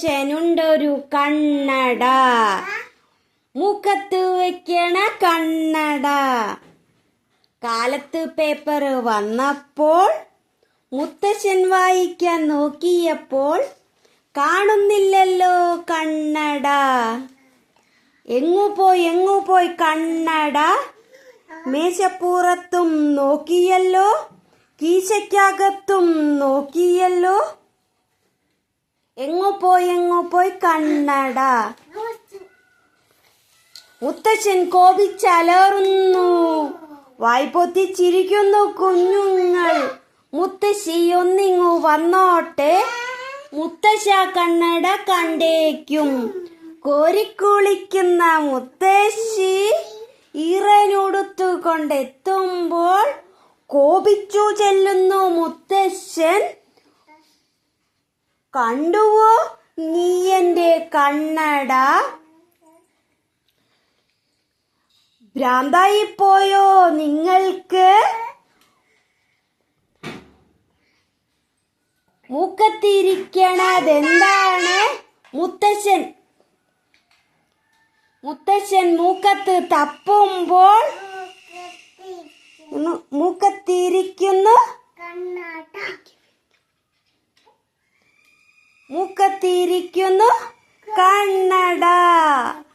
മുത്തശ്ശനുണ്ടൊരു കണ്ണട. മുഖത്ത് വെക്കണ കണ്ണട. കാലത്ത് പേപ്പർ വന്നപ്പോൾ മുത്തശ്ശൻ വായിക്കാൻ നോക്കിയപ്പോൾ കാണുന്നില്ലല്ലോ കണ്ണട. എങ്ങു പോയി എങ്ങു പോയി കണ്ണട? മേശപ്പുറത്തും നോക്കിയല്ലോ കീശയ്ക്കകത്തും നോക്കിയല്ലോ എങ്ങു പോയി എങ്ങോ പോയി കണ്ണട. മുത്തശ്ശൻ കോപിച്ചലറുന്നു. വായ്പൊത്തി ചിരിക്കുന്നു കുഞ്ഞുങ്ങൾ. മുത്തശ്ശി ഒന്നിങ്ങു വന്നോട്ടെ. മുത്തശ്ശ കണ്ണട കണ്ടേക്കും. കോരിക്കുളിക്കുന്ന മുത്തശ്ശി ഇറനുടുത്തുകൊണ്ടെത്തുമ്പോൾ കോപിച്ചു ചെല്ലുന്നു മുത്തശ്ശൻ. കണ്ടുവോ? നീ എന്റെ കണ്ണട. ഭ്രാന്തായി പോയോ നിങ്ങൾക്ക്? മൂക്കത്തിരിക്കണതെന്താണ്? മുത്തശ്ശൻ. മുത്തശ്ശൻ മൂക്കത്ത് തപ്പുമ്പോൾ மூக்கத்தீரி